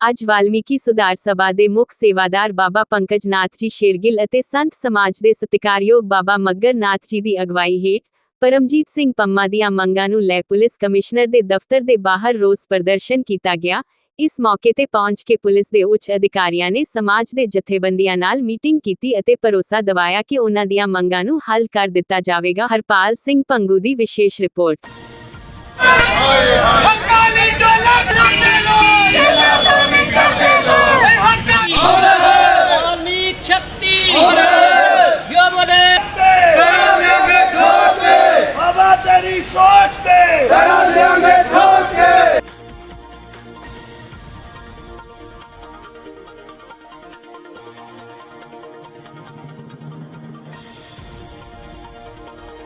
ਅੱਜ ਵਾਲਮੀਕੀ ਸੁਧਾਰ ਸਭਾ ਦੇ ਮੁੱਖ ਸੇਵਾਦਾਰ ਬਾਬਾ ਪੰਕਜ ਨਾਥ ਜੀ ਸ਼ੇਰਗਿੱਲ ਅਤੇ ਸੰਤ ਸਮਾਜ ਦੇ ਸਤਿਕਾਰਯੋਗ ਬਾਬਾ ਮੱਗਰ ਨਾਥ ਜੀ ਦੀ ਅਗਵਾਈ ਹੇਠ ਪਰਮਜੀਤ ਸਿੰਘ ਪੰਮਾ ਦੀਆਂ ਮੰਗਾਂ ਨੂੰ ਲੈ ਪੁਲਿਸ ਕਮਿਸ਼ਨਰ ਦੇ ਦਫ਼ਤਰ ਦੇ ਬਾਹਰ ਰੋਸ ਪ੍ਰਦਰਸ਼ਨ ਕੀਤਾ ਗਿਆ। ਇਸ ਮੌਕੇ ਤੇ ਪਹੁੰਚ ਕੇ ਪੁਲਿਸ ਦੇ ਉੱਚ ਅਧਿਕਾਰੀਆਂ ਨੇ ਸਮਾਜ ਦੇ ਜਥੇਬੰਦੀਆਂ ਨਾਲ ਮੀਟਿੰਗ ਕੀਤੀ ਅਤੇ ਭਰੋਸਾ ਦਿਵਾਇਆ ਕਿ ਉਹਨਾਂ ਦੀਆਂ ਮੰਗਾਂ ਨੂੰ ਹੱਲ ਕਰ ਦਿੱਤਾ ਜਾਵੇਗਾ। ਹਰਪਾਲ ਸਿੰਘ ਪੰਗੂ ਦੀ ਵਿਸ਼ੇਸ਼ ਰਿਪੋਰਟ।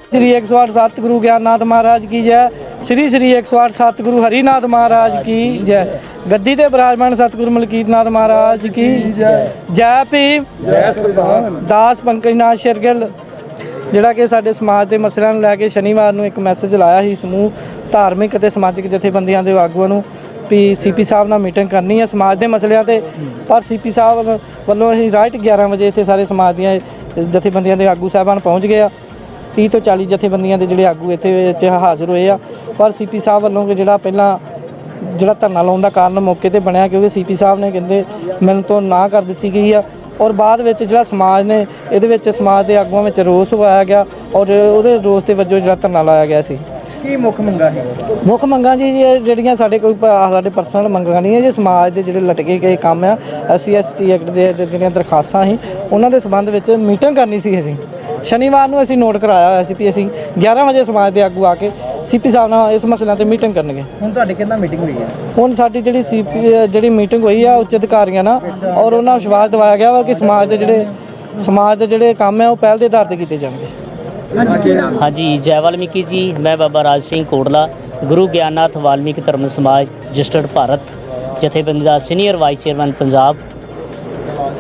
श्री 108 सतगुरु ज्ञाननाथ महाराज की जय श्री श्री 108 सतगुरु हरिनाथ महाराज की जय ਗੱਦੀ ਤੇ ਬਿਰਾਜਮਾਨ ਸਤਿਗੁਰੂ ਮਲਕੀਤ ਨਾਥ ਮਹਾਰਾਜ ਕੀ ਜੈ ਜੈ ਭੀਮ ਜੈ ਸਰਦਾਰ ਦਾਸ ਪੰਕਜ ਨਾਥ ਸ਼ਰਗਲ ਜਿਹੜਾ ਕਿ ਸਾਡੇ ਸਮਾਜ ਦੇ ਮਸਲਿਆਂ ਨੂੰ ਲੈ ਕੇ ਸ਼ਨੀਵਾਰ ਨੂੰ ਇੱਕ ਮੈਸੇਜ ਲਾਇਆ ਸੀ ਸਮੂਹ ਧਾਰਮਿਕ ਅਤੇ ਸਮਾਜਿਕ ਜਥੇਬੰਦੀਆਂ ਦੇ ਆਗੂਆਂ ਨੂੰ ਵੀ ਸੀਪੀ ਸਾਹਿਬ ਨਾਲ ਮੀਟਿੰਗ ਕਰਨੀ ਹੈ ਸਮਾਜ ਦੇ ਮਸਲਿਆਂ ਤੇ ਪਰ ਸੀਪੀ ਸਾਹਿਬ ਵੱਲੋਂ ਅਸੀਂ ਰਾਈਟ 11 ਵਜੇ ਇੱਥੇ ਸਾਰੇ ਸਮਾਜ ਦੀਆਂ ਜਥੇਬੰਦੀਆਂ ਦੇ ਆਗੂ ਸਾਹਿਬਾਨ ਪਹੁੰਚ ਗਏ ਆ 30 ਤੋਂ 40 ਜਥੇਬੰਦੀਆਂ ਦੇ ਜਿਹੜੇ ਆਗੂ ਇੱਥੇ ਵਿੱਚ ਹਾਜ਼ਰ ਹੋਏ ਆ। ਪਰ ਸੀਪੀ ਸਾਹਿਬ ਵੱਲੋਂ ਕਿ ਜਿਹੜਾ ਪਹਿਲਾਂ ਜਿਹੜਾ ਧਰਨਾ ਲਾਉਣ ਦਾ ਕਾਰਨ ਮੌਕੇ ਤੇ ਬਣਿਆ ਕਿਉਂਕਿ ਸੀਪੀ ਸਾਹਿਬ ਨੇ ਕਹਿੰਦੇ ਮੈਨੂੰ ਤੋਂ ਨਾ ਕਰ ਦਿੱਤੀ ਗਈ ਆ। ਔਰ ਬਾਅਦ ਵਿੱਚ ਜਿਹੜਾ ਸਮਾਜ ਨੇ ਇਹਦੇ ਵਿੱਚ ਸਮਾਜ ਦੇ ਆਗੂਆਂ ਵਿੱਚ ਰੋਸ ਹੋਇਆ ਗਿਆ ਔਰ ਉਹਦੇ ਰੋਸ ਦੇ ਵਜੋਂ ਜਿਹੜਾ ਧਰਨਾ ਲਾਇਆ ਗਿਆ ਸੀ। ਕੀ ਮੁੱਖ ਮੰਗਾ ਹੈ ਮੁੱਖ ਮੰਗਾਂ ਜੀ ਜਿਹੜੀਆਂ ਸਾਡੇ ਕੋਈ ਸਾਡੇ ਪਰਸਨਲ ਮੰਗਾਂ ਨਹੀਂ ਹੈ ਜੇ ਸਮਾਜ ਦੇ ਜਿਹੜੇ ਲਟਕੇ ਗਏ ਕੰਮ ਆ ਐਸਸੀ ਐਸਟੀ ਐਕਟ ਦੇ ਜਿਹੜੀਆਂ ਦਰਖਾਸਤਾਂ ਸੀ ਉਹਨਾਂ ਦੇ ਸੰਬੰਧ ਵਿੱਚ ਮੀਟਿੰਗ ਕਰਨੀ ਸੀ ਅਸੀਂ। ਸ਼ਨੀਵਾਰ ਨੂੰ ਅਸੀਂ ਨੋਟ ਕਰਾਇਆ ਹੋਇਆ ਸੀ ਵੀ ਅਸੀਂ 11 ਵਜੇ ਸਮਾਜ ਦੇ ਆਗੂ ਆ ਕੇ ਸੀਪੀ ਸਾਹਿਬ ਨਾਲ ਇਸ ਮਸਲਿਆਂ ਤੇ ਮੀਟਿੰਗ ਕਰਨਗੇ। ਹੁਣ ਤੁਹਾਡੇ ਕਿੰਨਾ ਮੀਟਿੰਗ ਹੋਈ ਹੈ? ਹੁਣ ਸਾਡੀ ਜਿਹੜੀ ਸੀਪੀ ਜਿਹੜੀ ਮੀਟਿੰਗ ਹੋਈ ਆ ਉੱਚ ਅਧਿਕਾਰੀਆਂ ਨਾਲ ਔਰ ਉਹਨਾਂ ਨੂੰ ਵਿਸ਼ਵਾਸ ਦਿਵਾਇਆ ਗਿਆ ਵਾ ਕਿ ਸਮਾਜ ਦੇ ਜਿਹੜੇ ਸਮਾਜ ਦੇ ਜਿਹੜੇ ਕੰਮ ਆ ਉਹ ਪਹਿਲ ਦੇ ਆਧਾਰ ਤੇ ਕੀਤੇ ਜਾਣਗੇ। ਹਾਂਜੀ ਜੈ ਵਾਲਮੀਕੀ ਜੀ ਮੈਂ ਬਾਬਾ ਰਾਜ ਸਿੰਘ ਕੋਟਲਾ ਗੁਰੂ ਗਿਆਨਨਾਥ ਵਾਲਮੀਕ ਧਰਮ ਸਮਾਜ ਰਜਿਸਟਰਡ ਭਾਰਤ ਜਥੇਬੰਦੀ ਦਾ ਸੀਨੀਅਰ ਵਾਈਸ ਚੇਅਰਮੈਨ ਪੰਜਾਬ।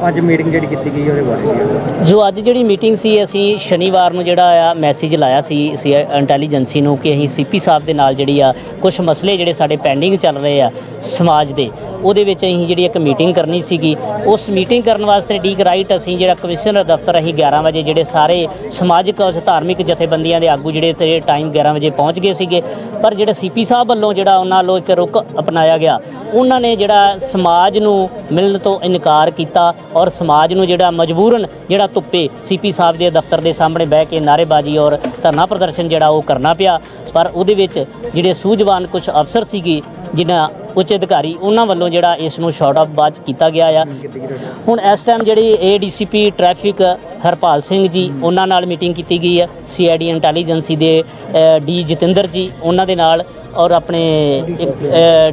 ਅੱਜ ਮੀਟਿੰਗ ਜਿਹੜੀ ਕੀਤੀ ਗਈ ਉਹਦੇ ਬਾਰੇ ਕੀ ਜੋ ਅੱਜ ਜਿਹੜੀ ਮੀਟਿੰਗ ਸੀ, ਅਸੀਂ ਸ਼ਨੀਵਾਰ ਨੂੰ ਜਿਹੜਾ ਆ ਮੈਸੇਜ ਲਾਇਆ ਸੀ ਸੀ ਇੰਟੈਲੀਜੈਂਸੀ ਨੂੰ ਕਿ ਅਸੀਂ ਸੀਪੀ ਸਾਹਿਬ ਦੇ ਨਾਲ ਜਿਹੜੀ ਆ ਕੁਝ ਮਸਲੇ ਜਿਹੜੇ ਸਾਡੇ ਪੈਂਡਿੰਗ ਚੱਲ ਰਹੇ ਆ ਸਮਾਜ ਦੇ ਉਹਦੇ ਵਿੱਚ ਅਸੀਂ ਜਿਹੜੀ ਇੱਕ ਮੀਟਿੰਗ ਕਰਨੀ ਸੀਗੀ, ਉਸ ਮੀਟਿੰਗ ਕਰਨ ਵਾਸਤੇ ਡੀਕ ਰਾਈਟ ਅਸੀਂ ਜਿਹੜਾ ਕਮਿਸ਼ਨਰ ਦਫ਼ਤਰ ਅਸੀਂ 11 ਵਜੇ ਜਿਹੜੇ ਸਾਰੇ ਸਮਾਜਿਕ ਔਰ ਧਾਰਮਿਕ ਜਥੇਬੰਦੀਆਂ ਦੇ ਆਗੂ ਜਿਹੜੇ ਤੇ ਟਾਈਮ 11 ਵਜੇ ਪਹੁੰਚ ਗਏ ਸੀਗੇ, ਪਰ ਜਿਹੜੇ ਸੀਪੀ ਸਾਹਿਬ ਵੱਲੋਂ ਜਿਹੜਾ ਉਹਨਾਂ ਵੱਲੋਂ ਇੱਕ ਰੁਕ ਅਪਣਾਇਆ ਗਿਆ, ਉਹਨਾਂ ਨੇ ਜਿਹੜਾ ਸਮਾਜ ਨੂੰ ਮਿਲਣ ਤੋਂ ਇਨਕਾਰ ਕੀਤਾ ਔਰ ਸਮਾਜ ਨੂੰ ਜਿਹੜਾ ਮਜਬੂਰਨ ਜਿਹੜਾ ਧੁੱਪੇ ਸੀਪੀ ਸਾਹਿਬ ਦੇ ਦਫ਼ਤਰ ਦੇ ਸਾਹਮਣੇ ਬਹਿ ਕੇ ਨਾਅਰੇਬਾਜ਼ੀ ਔਰ ਧਰਨਾ ਪ੍ਰਦਰਸ਼ਨ ਜਿਹੜਾ ਉਹ ਕਰਨਾ ਪਿਆ, ਪਰ ਉਹਦੇ ਵਿੱਚ ਜਿਹੜੇ ਸੂਝਵਾਨ ਕੁਝ ਅਫਸਰ ਸੀਗੇ ਜਿਨ੍ਹਾਂ ਉੱਚ ਅਧਿਕਾਰੀ ਉਹਨਾਂ ਵੱਲੋਂ ਜਿਹੜਾ ਇਸ ਨੂੰ ਸ਼ਾਰਟ ਆਫ ਬਾਅਦ ਕੀਤਾ ਗਿਆ ਆ। ਹੁਣ ਇਸ ਟਾਈਮ ਜਿਹੜੀ ਏਡੀਸੀਪੀ ਟ੍ਰੈਫਿਕ ਹਰਪਾਲ ਸਿੰਘ ਜੀ ਉਹਨਾਂ ਨਾਲ ਮੀਟਿੰਗ ਕੀਤੀ ਗਈ ਹੈ ਸੀਆਈਡੀ ਇੰਟੈਲੀਜੈਂਸੀ ਦੇ ਡੀ ਜਤਿੰਦਰ ਜੀ ਉਹਨਾਂ ਦੇ ਨਾਲ ਔਰ ਆਪਣੇ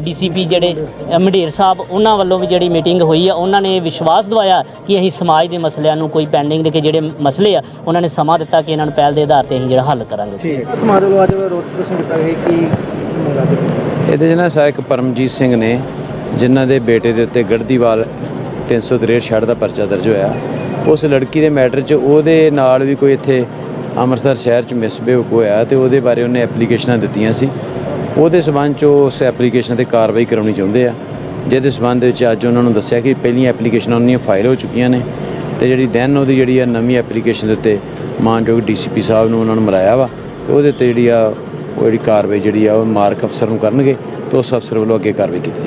ਡੀਸੀਪੀ ਜਿਹੜੇ ਅ, ਮੰਡੇਰ ਸਾਹਿਬ ਉਹਨਾਂ ਵੱਲੋਂ ਵੀ ਜਿਹੜੀ ਮੀਟਿੰਗ ਹੋਈ ਆ। ਉਹਨਾਂ ਨੇ ਵਿਸ਼ਵਾਸ ਦਿਵਾਇਆ ਕਿ ਅਸੀਂ ਸਮਾਜ ਦੇ ਮਸਲਿਆਂ ਨੂੰ ਕੋਈ ਪੈਂਡਿੰਗ ਦੇ ਕੇ ਜਿਹੜੇ ਮਸਲੇ ਆ ਉਹਨਾਂ ਨੇ ਸਮਾਂ ਦਿੱਤਾ ਕਿ ਇਹਨਾਂ ਨੂੰ ਪਹਿਲ ਦੇ ਆਧਾਰ ਤੇ ਅਸੀਂ ਜਿਹੜਾ ਹੱਲ ਕਰਾਂਗੇ। ਠੀਕ ਹੈ। ਸਮਾਜ ਵੱਲੋਂ ਅੱਜ ਰੋਸ ਪ੍ਰਦਰਸ਼ਨ ਕੀਤਾ ਗਿਆ ਕੀ ਇਹਦੇ 'ਚ ਨਾ ਸਾ ਪਰਮਜੀਤ ਸਿੰਘ ਨੇ ਜਿਨ੍ਹਾਂ ਦੇ ਬੇਟੇ ਦੇ ਉੱਤੇ ਗੜਦੀਵਾਲ 363 ਛੜ ਦਾ ਪਰਚਾ ਦਰਜ ਹੋਇਆ। ਉਸ ਲੜਕੀ ਦੇ ਮੈਟਰ 'ਚ ਉਹਦੇ ਨਾਲ ਵੀ ਕੋਈ ਇੱਥੇ ਅੰਮ੍ਰਿਤਸਰ ਸ਼ਹਿਰ 'ਚ ਮਿਸਬਿਹੇਵ ਹੋਇਆ ਤੇ ਉਹਦੇ ਬਾਰੇ ਉਹਨੇ ਐਪਲੀਕੇਸ਼ਨਾਂ ਦਿੱਤੀਆਂ ਸੀ। ਉਹਦੇ ਸਬੰਧ 'ਚ ਉਹ ਉਸ ਐਪਲੀਕੇਸ਼ਨ ਤੇ ਕਾਰਵਾਈ ਕਰਾਉਣੀ ਚਾਹੁੰਦੇ ਆ। ਜਿਹਦੇ ਸਬੰਧ ਵਿੱਚ ਅੱਜ ਉਹਨਾਂ ਨੂੰ ਦੱਸਿਆ ਕਿ ਪਹਿਲੀਆਂ ਐਪਲੀਕੇਸ਼ਨਾਂ ਉਹਨੀਆਂ ਫਾਈਲ ਹੋ ਚੁੱਕੀਆਂ ਨੇ ਤੇ ਜਿਹੜੀ ਦੈਨ ਉਹਦੀ ਜਿਹੜੀ ਆ ਨਵੀਂ ਐਪਲੀਕੇਸ਼ਨ ਦੇ ਉੱਤੇ ਮਾਨਯੋਗ ਡੀਸੀਪੀ ਸਾਹਿਬ ਨੂੰ ਉਹਨਾਂ ਨੂੰ ਮਿਲਾਇਆ ਵਾ ਤੇ ਉਹਦੇ ਉੱਤੇ ਜਿਹੜੀ ਆ ਉਹ ਜਿਹੜੀ ਕਾਰਵਾਈ ਜਿਹੜੀ ਆ ਉਹ ਮਾਰਕ ਅਫਸਰ ਨੂੰ ਕਰਨਗੇ, ਤੇ ਉਸ ਅਫਸਰ ਵੱਲੋਂ ਅੱਗੇ ਕਾਰਵਾਈ ਕੀਤੀ ਜਾਵੇ